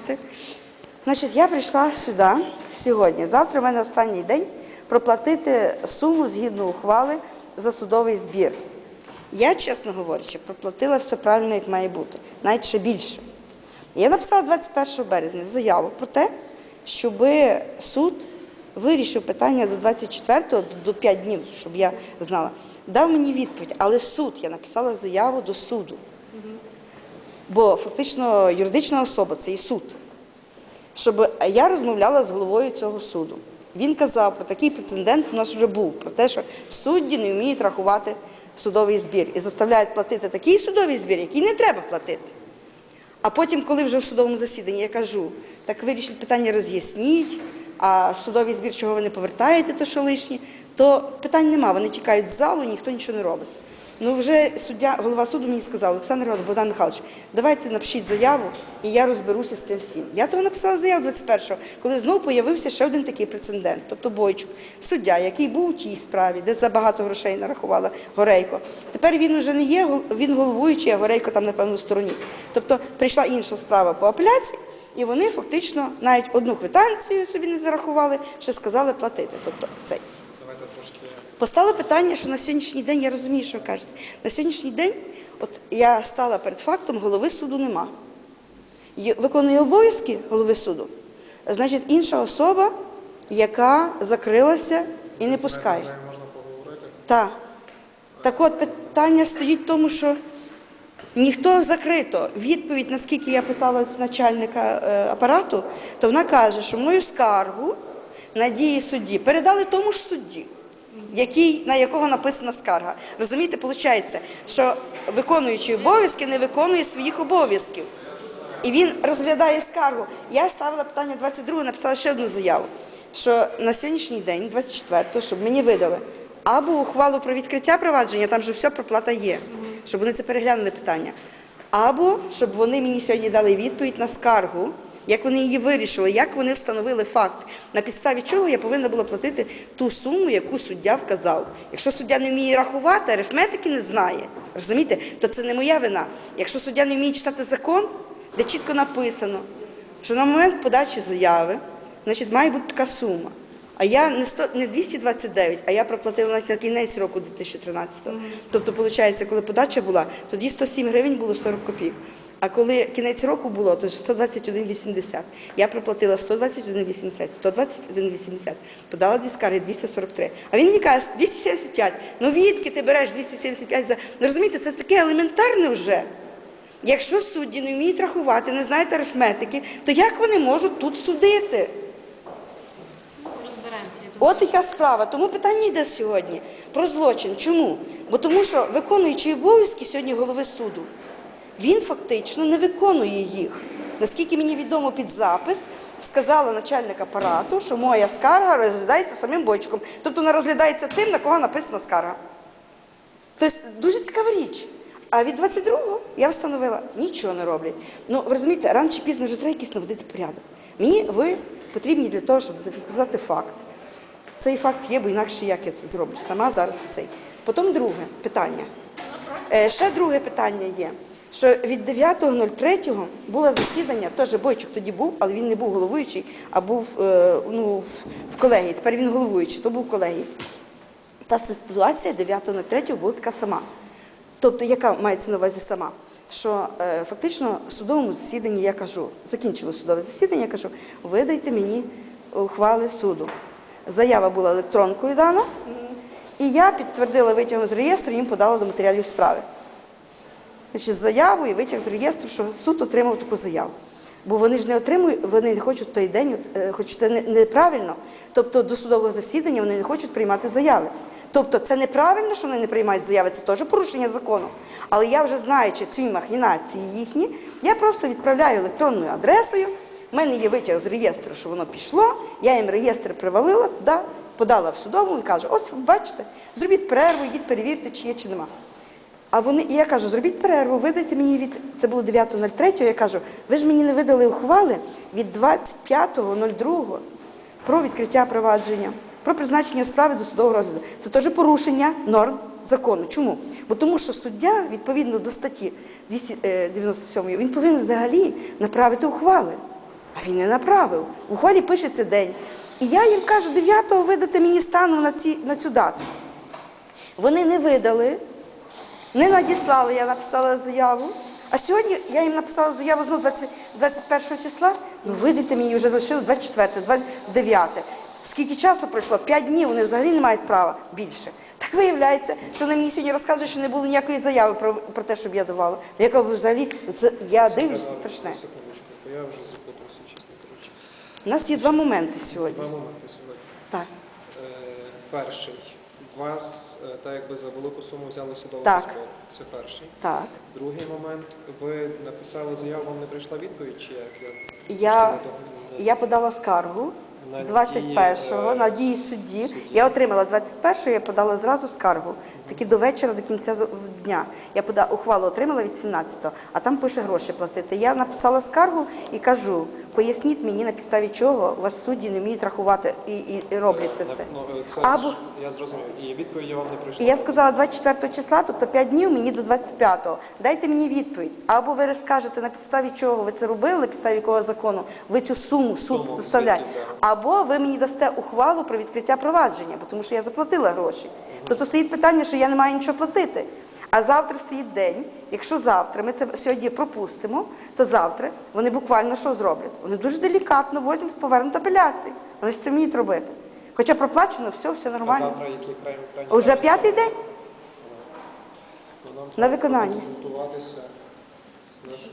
проти. Значить, я прийшла сюди сьогодні. Завтра в мене останній день проплатити суму згідно ухвали за судовий збір. Я, чесно говорячи, проплатила все правильно, як має бути, навіть ще більше. Я написала 21 березня заяву про те, щоб суд вирішив питання до 24-го, до 5 днів, щоб я знала. Дав мені відповідь, але суд, я написала заяву до суду. Бо фактично юридична особа це і суд. Щоб я розмовляла з головою цього суду. Він казав про такий прецедент у нас вже був, про те, що судді не вміють рахувати судовий збір і заставляють платити такий судовий збір, який не треба платити. А потім, коли вже в судовому засіданні я кажу, так вирішіть питання, роз'ясніть, а судовий збір, чого ви не повертаєте, то що лишнє, то питань нема. Вони тікають з залу, ніхто нічого не робить. Ну вже суддя, голова суду мені сказав, Олександр Іванович, Богдан Михайлович, давайте напишіть заяву, і я розберуся з цим всім. Я того написала заяву 21-го, коли знову появився ще один такий прецедент, тобто Бойчук, суддя, який був у тій справі, де забагато грошей нарахувала Горейко. Тепер він вже не є, він головуючий, а Горейко там, напевно, в стороні. Тобто прийшла інша справа по апеляції, і вони фактично навіть одну квитанцію собі не зарахували, ще сказали платити. Тобто цей. Давайте трошки. Постало питання, що на сьогоднішній день, я розумію, що ви кажете, на сьогоднішній день, от я стала перед фактом, голови суду нема. Виконує обов'язки голови суду, значить, інша особа, яка закрилася і не пускає. Можна поговорити. Так. Так от питання стоїть в тому, що ніхто закрито. Відповідь, наскільки я питала начальника е, апарату, то вона каже, що мою скаргу на дії судді передали тому ж судді. Який, на якого написана скарга. Розумієте, виходить, що виконуючий обов'язки не виконує своїх обов'язків. І він розглядає скаргу. Я ставила питання 22, написала ще одну заяву, що на сьогоднішній день, 24-го, щоб мені видали або ухвалу про відкриття провадження, там же все проплата є, щоб вони це переглянули питання. Або щоб вони мені сьогодні дали відповідь на скаргу, як вони її вирішили, як вони встановили факт, на підставі чого я повинна була платити ту суму, яку суддя вказав. Якщо суддя не вміє рахувати, арифметики не знає, розумієте, то це не моя вина. Якщо суддя не вміє читати закон, де чітко написано, що на момент подачі заяви значить, має бути така сума. А я не 100, не 229, а я проплатила навіть на кінець року 2013-го. Тобто, виходить, коли подача була, тоді 107 гривень було 40 копійок. А коли кінець року було, то 121,80. Я проплатила 121,80, 121,80. Подала дві скарги, 243. А він мені каже, 275. Ну відки ти береш 275 за... Ну розумієте, це таке елементарне вже. Якщо судді не вміють рахувати, не знають арифметики, то як вони можуть тут судити? От яка справа. Тому питання йде сьогодні про злочин. Чому? Бо тому що виконуючий обов'язки сьогодні голови суду, він фактично не виконує їх. Наскільки мені відомо під запис, сказала начальник апарату, що моя скарга розглядається самим бойчиком. Тобто вона розглядається тим, на кого написана скарга. Тобто дуже цікава річ. А від 22-го я встановила, нічого не роблять. Ну, ви розумієте, рано чи пізно вже треба якийсь наводити порядок. Мені ви потрібні для того, щоб зафіксувати факт. Цей факт є, бо інакше як я це зроблю сама зараз цей. Потім друге питання. Е, ще друге питання є, що від 9.03 було засідання, теж Бойчук тоді був, але він не був головуючий, а був е, ну, в, в колегії. Тепер він головуючий, то був в колегії. Та ситуація 9.03 була така сама. Тобто, яка мається на увазі сама? Що е, фактично в судовому засіданні я кажу, закінчило судове засідання, я кажу, видайте мені ухвали суду. Заява була електронкою дана, і я підтвердила витягом з реєстру, їм подала до матеріалів справи. Значить, заяву і витяг з реєстру, що суд отримав таку заяву. Бо вони ж не отримують, вони не хочуть той день, е, хоч це неправильно. Тобто до судового засідання вони не хочуть приймати заяви. Тобто це неправильно, що вони не приймають заяви, це теж порушення закону. Але я вже знаючи ці махінації їхні, я просто відправляю електронною адресою. У мене є витяг з реєстру, що воно пішло. Я їм реєстр привалила подала в судову і кажу: ось бачите, зробіть перерву, йдіть перевірте, чи є, чи нема. А вони, і я кажу, зробіть перерву, видайте мені від, це було 9.03, я кажу, ви ж мені не видали ухвали від 25.02 про відкриття провадження, про призначення справи до судового розгляду. Це теж порушення норм закону. Чому? Бо тому що суддя, відповідно до статті 297, він повинен взагалі направити ухвали. А він не направив. В ухвалі пишеться день. І я їм кажу, 9-го видати мені стану на, ці, на цю дату. Вони не видали, не надіслали, я написала заяву. А сьогодні я їм написала заяву знову 20, 21 числа. Ну видайте мені вже лишили 24, 29. Скільки часу пройшло? П'ять днів, вони взагалі не мають права більше. Так виявляється, що вони мені сьогодні розказують, що не було ніякої заяви про, про те, щоб я давала. Ну, Яка ви взагалі, це, я дивлюся, страшне. Я вже запутався, чесно кажучи. У нас є два моменти сьогодні. Два моменти сьогодні. Так. Е, перший. Вас, е, так якби за велику суму взяли судову Так. розмову. Це перший. Так. Другий момент. Ви написали заяву, вам не прийшла відповідь, чи як? Я, Я, я подала скаргу 21-го дії, на е, дії судді. Я отримала 21-го, я подала зразу скаргу. Таки до вечора, до кінця дня. Я подала ухвалу отримала від 17-го, а там пише гроші платити. Я написала скаргу і кажу: поясніть мені на підставі чого у вас судді не вміють рахувати і, і, і роблять це все. Ну, е, Або- я зрозумів. І відповіді вам не прийшла. І я сказала 24 числа, тобто 5 днів мені до 25-го. Дайте мені відповідь. Або ви розкажете, на підставі чого ви це робили, на підставі якого закону ви цю суму суд заставляє. Або ви мені дасте ухвалу про відкриття провадження, тому що я заплатила гроші. Тобто стоїть питання, що я не маю нічого платити. А завтра стоїть день. Якщо завтра ми це сьогодні пропустимо, то завтра вони буквально що зроблять? Вони дуже делікатно возьмуть повернуть апеляції. Вони ж це вміють робити. Хоча проплачено, все, все А нормально. завтра який крайній крайній Уже п'ятий день. Нам На треба виконання. консультуватися з нашим